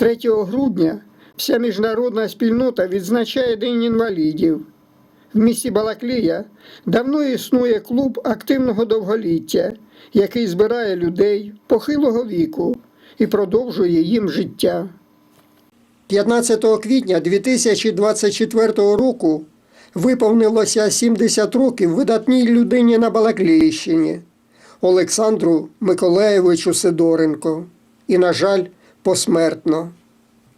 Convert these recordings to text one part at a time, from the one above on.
3 грудня вся міжнародна спільнота відзначає День інвалідів. В місті Балаклія давно існує клуб активного довголіття, який збирає людей похилого віку і продовжує їм життя. 15 квітня 2024 року виповнилося 70 років видатній людині на Балакліївщині Олександру Миколаєвичу Сидоренко. І, на жаль, посмертно.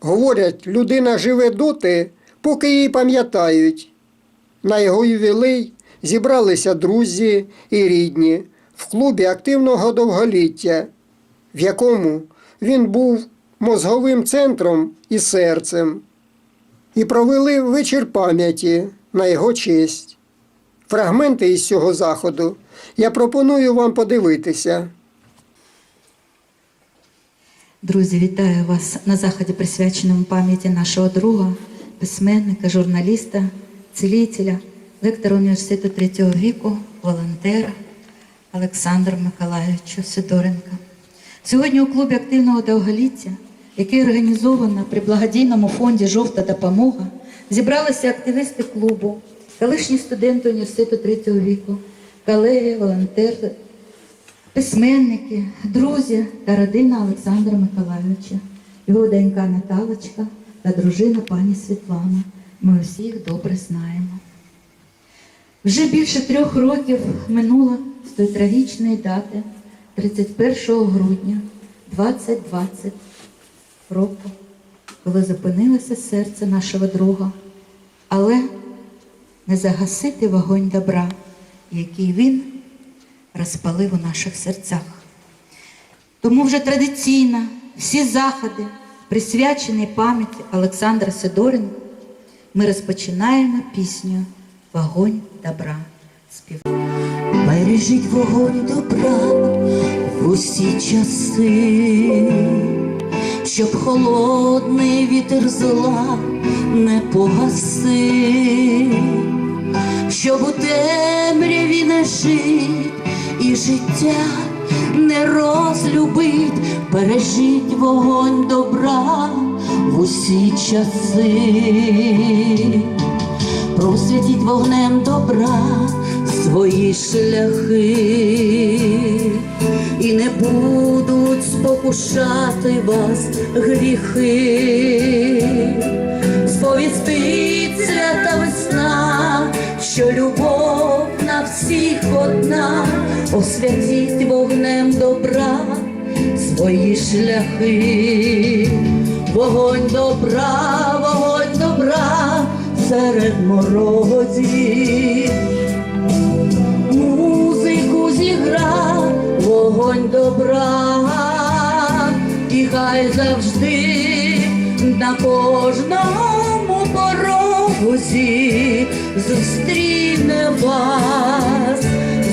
Говорять, людина живе доти, поки її пам'ятають. На його ювілей зібралися друзі і рідні в клубі активного довголіття, в якому він був мозговим центром і серцем, і провели вечір пам'яті на його честь. Фрагменти із цього заходу я пропоную вам подивитися. Друзі, вітаю вас на заході, присвяченому пам'яті нашого друга, письменника, журналіста, цілителя, лектора університету третього віку, волонтера Олександра Миколаївича Сидоренка. Сьогодні у клубі активного довголіття, який організовано при благодійному фонді Жовта допомога, зібралися активісти клубу, колишні студенти університету третього віку, колеги, волонтери, письменники, друзі та родина Олександра Миколайовича, його донька Наталочка та дружина пані Світлана. Ми усіх добре знаємо. Вже більше трьох років минуло з тої трагічної дати, 31 грудня 2020 року, коли зупинилося серце нашого друга, але не загасити вогонь добра, який він розпалив у наших серцях. Тому вже традиційно всі заходи, присвячені пам'яті Олександра Сидоренка, ми розпочинаємо пісню Вогонь добра. Спів. Бережіть вогонь добра в усі часи, щоб холодний вітер зла не погасив, щоб у темряві не жить і життя не розлюбить, бережіть вогонь добра в усі часи. Просвітіть вогнем добра свої шляхи, і не будуть спокушати вас гріхи, сповістить свята весна, що любов на всіх одна, освятіть вогнем добра свої шляхи, вогонь добра, вогонь добра серед морозів, музику зігра, вогонь добра, і хай завжди на кожному порозі зустріне вас,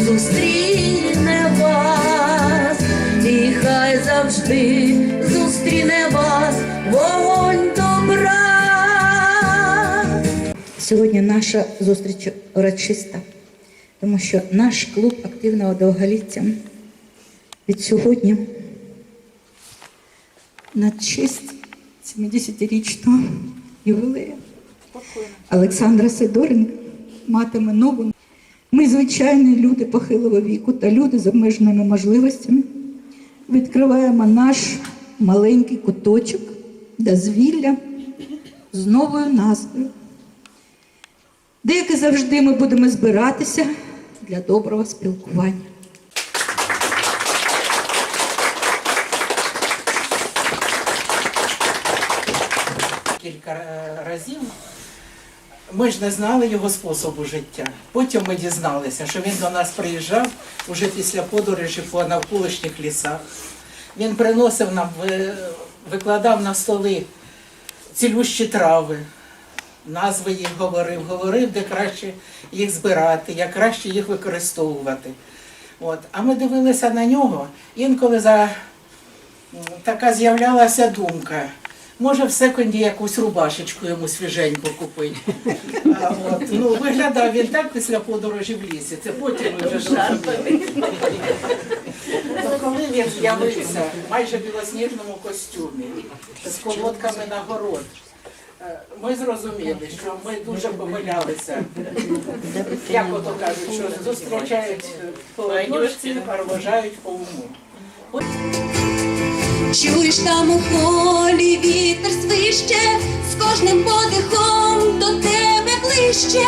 зустріне вас, і хай завжди зустріне вас вогонь добра. Сьогодні наша зустріч урочиста, тому що наш клуб активного довголіття. Від сьогодні на честь 70-річного ювілею Олександра Сидоренка матиме нову. Ми, звичайні люди похилого віку та люди з обмеженими можливостями, відкриваємо наш маленький куточок дозвілля з новою назвою. де, як і завжди, ми будемо збиратися для доброго спілкування. кілька е, разів. Ми ж не знали його способу життя. Потім ми дізналися, що він до нас приїжджав уже після подорожі по навколишніх лісах. Він приносив нам, викладав на столи цілющі трави, назви їх говорив, говорив, де краще їх збирати, як краще їх використовувати. От. А ми дивилися на нього, інколи за така з'являлася думка. Може, в секунді якусь рубашечку йому свіженьку купити. А, от, ну, виглядав він так після подорожі в лісі. Це потім вже зрозуміли. коли він з'явився в майже білосніжному костюмі з колодками на город, е, ми зрозуміли, що ми дуже помилялися. Як ото кажуть, що зустрічають по одежці, проважають по уму. Чуєш там у полі вітер свище, з кожним подихом до тебе ближче,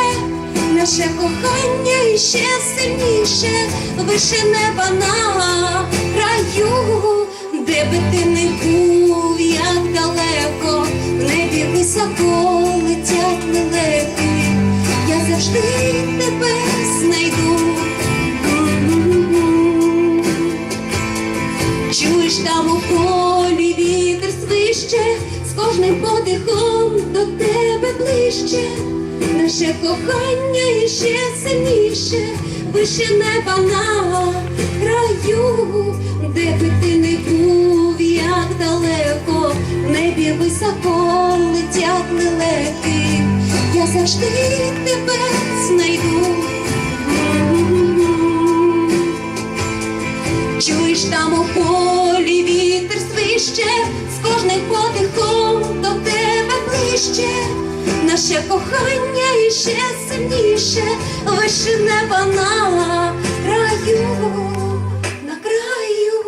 наше кохання іще сильніше, вище неба на краю, де би ти не був, як далеко, в небі високо летять лелеки, я завжди подихом до тебе ближче, наше кохання іще сильніше, вище неба на краю, де би ти не був, як далеко, в небі високо летять лелеки, я завжди тебе знайду. Чуєш там у полі вітер свище, з подихом до ближче, наше кохання іще сильніше, вище неба на краю, на краю.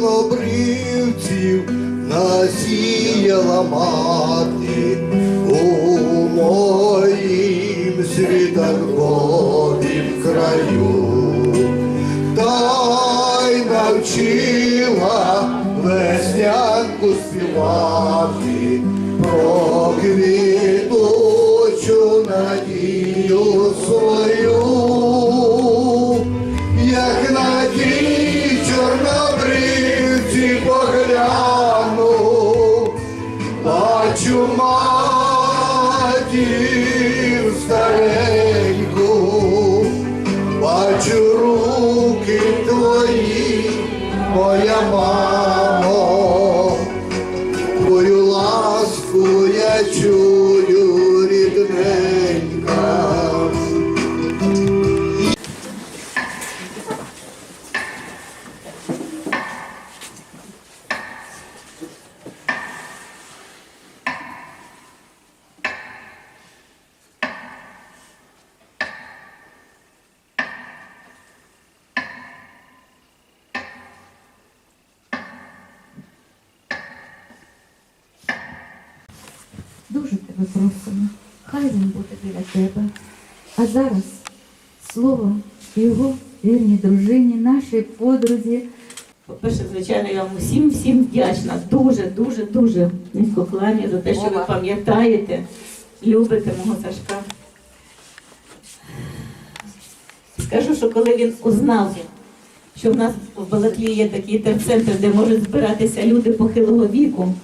Чорнобривців насіяла мати світанковім краю, та й навчила веснянку співати про квітучу надію свою. Як на ті чорнобривці погляну, бачу матір стареньку, бачу руки твої, моя мамо, тебе просимо, хай він буде біля тебе. А зараз слово його вірній дружині, нашій подрузі. По-перше, звичайно, я вам усім всім вдячна. Дуже, дуже, дуже низько кланяю за те, що ви пам'ятаєте, любите мого Сашка. Скажу, що коли він узнав, що в нас в Балаклії є такий терцентр, де можуть збиратися люди похилого віку,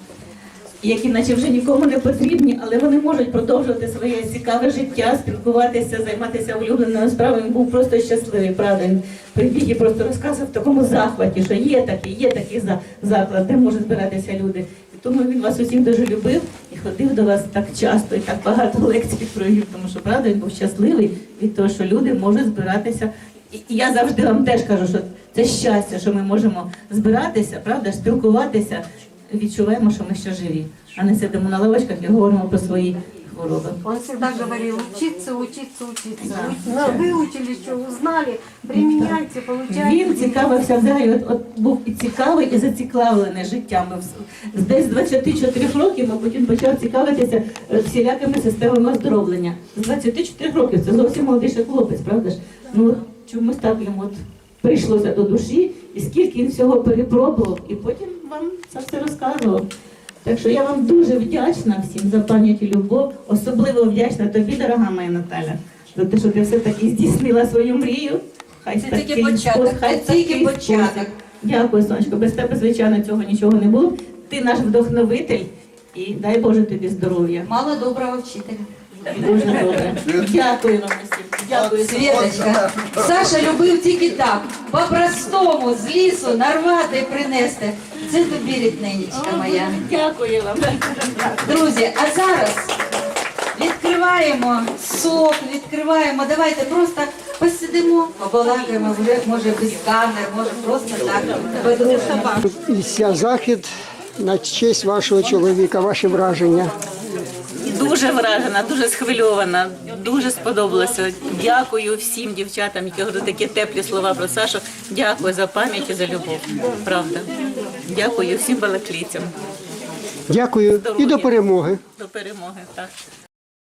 які наче вже нікому не потрібні, але вони можуть продовжувати своє цікаве життя, спілкуватися, займатися улюбленою справою. Він був просто щасливий, правда. Він прибіг і просто розказував в такому захваті, що є такий, є такий за- заклад, де можуть збиратися люди. І тому він вас усіх дуже любив і ходив до вас так часто і так багато лекцій провів, тому що правда він був щасливий від того, що люди можуть збиратися. І я завжди вам теж кажу, що це щастя, що ми можемо збиратися, правда, спілкуватися, відчуваємо, що ми ще живі, а не сидимо на лавочках і говоримо про свої хвороби. Он всегда говорил, учиться, учиться, учиться. Да. Вы Выучили, что узнали, применяйте, получайте. Він цікавився взагалі, от, от був і цікавий, і зацікавлений життям. Десь з 24 років, мабуть, він почав цікавитися е, всілякими системами оздоровлення. З 24 років це зовсім молодий хлопець, правда ж? Ну чомусь так йому от прийшлося до душі, і скільки він всього перепробував, і потім це все розказував. Так що я вам дуже вдячна всім за пам'ять і любов. Особливо вдячна тобі, дорога моя Наталя, за те, що ти все-таки здійснила свою мрію. Хай Це тільки початок, спосіб- хай це тільки початок. спосіб. Дякую, сонечко. Без тебе, звичайно, цього нічого не було. Ти наш вдохновитель і дай Боже тобі здоров'я. Мало доброго вчителя. Дуже добре. Дякую вам усім. Дякую. Світочка, Саша любив тільки так, по-простому, з лісу нарвати і принести. Це тобі рідненечка моя. Дякую вам. Друзі, а зараз відкриваємо сок, відкриваємо. Давайте просто посидимо, побалакаємо, вже може без камер, може просто так подружимо. І ця захід на честь вашого чоловіка, ваші враження. Дуже вражена, дуже схвильована, дуже сподобалося. Дякую всім дівчатам, які говорять такі теплі слова про Сашу. Дякую за пам'ять і за любов. Правда. Дякую всім балаклійцям. Дякую і до перемоги. До перемоги. Так.